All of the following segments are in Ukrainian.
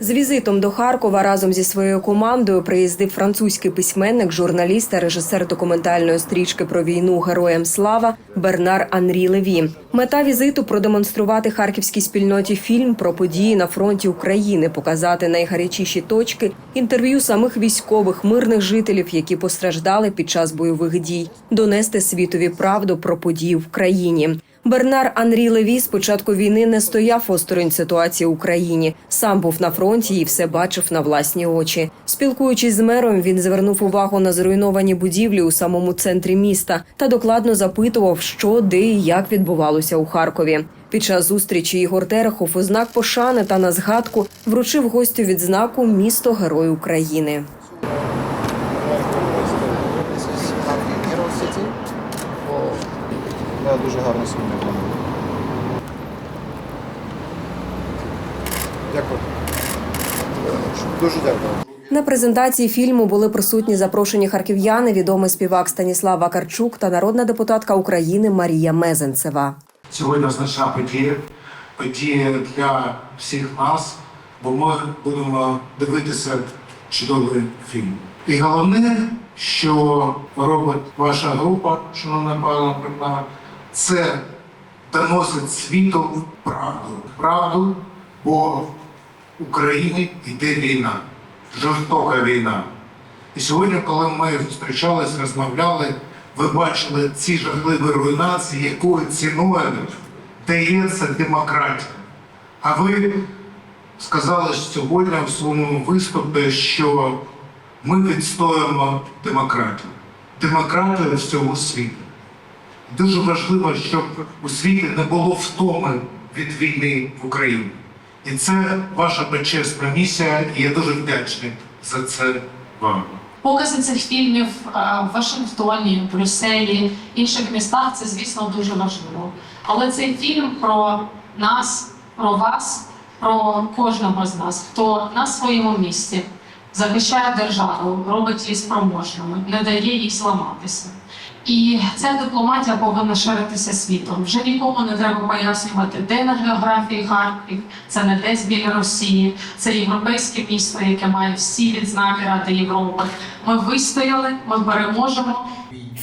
З візитом до Харкова разом зі своєю командою приїздив французький письменник, журналіст та режисер документальної стрічки про війну Героям слава Бернар Анрі Леві. Мета візиту продемонструвати харківській спільноті фільм про події на фронті України, показати найгарячіші точки, інтерв'ю самих військових, мирних жителів, які постраждали під час бойових дій, донести світові правду про події в країні. Бернар Анрі Леві з початку війни не стояв осторонь ситуації в Україні. Сам був на фронті і все бачив на власні очі. Спілкуючись з мером, він звернув увагу на зруйновані будівлі у самому центрі міста та докладно запитував, що, де і як відбувалося у Харкові. Під час зустрічі Ігор Терехов у знак пошани та на згадку вручив гостю відзнаку Місто Герой України. Я дуже гарно сьогодні. Дякую. Дуже дякую. На презентації фільму були присутні запрошені харків'яни, відомий співак Станіслав Вакарчук та народна депутатка України Марія Мезенцева. Сьогодні значна подія, подія для всіх нас, бо ми будемо дивитися чудовий фільм. І головне, що робить ваша група, шановна пана Брикна, це доносить світу правду. Правду, бо в Україні йде війна, жорстока війна. І сьогодні, коли ми зустрічались, розмовляли, ви бачили ці жахливі руйнації, якою ціною дається демократія. А ви сказали сьогодні в своєму виступі, що ми відстоюємо демократію. Демократію всього світу. Дуже важливо, щоб у світі не було втоми від війни в Україні. І це ваша почесна місія, і я дуже вдячний за це вам. Покази цих фільмів в Вашингтоні, Брюсселі, інших містах це, звісно, дуже важливо. Але цей фільм про нас, про вас, про кожного з нас, хто на своєму місці захищає державу, робить її спроможними, не дає їй зламатися. І ця дипломатія повинна ширитися світом. Вже нікому не треба пояснювати, де на географії Харків, це не десь біля Росії, це європейське місто, яке має всі відзнаки Ради Європи. Ми вистояли, ми переможемо.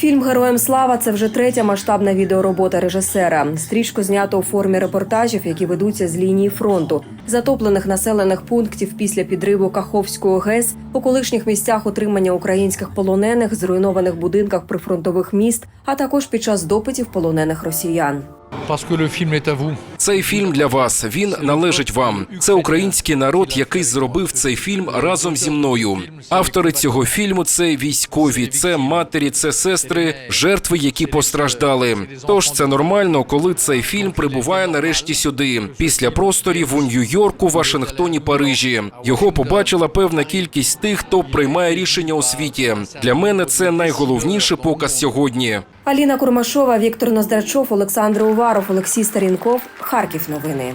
Фільм Героям слава це вже третя масштабна відеоробота режисера. Стрічку знято у формі репортажів, які ведуться з лінії фронту, затоплених населених пунктів після підриву Каховського ГЕС, у колишніх місцях утримання українських полонених, зруйнованих будинках прифронтових міст, а також під час допитів полонених росіян. Parce que le. Цей фільм для вас. Він належить вам. Це український народ, який зробив цей фільм разом зі мною. Автори цього фільму це військові, це матері, це сестри, жертви, які постраждали. Тож це нормально, коли цей фільм прибуває нарешті сюди, після просторів у Нью-Йорку, Вашингтоні, Парижі. Його побачила певна кількість тих, хто приймає рішення у світі. Для мене це найголовніший показ сьогодні. Аліна Курмашова, Віктор Ноздрачов, Олександр Уваров, Олексій Старінков. Харків новини.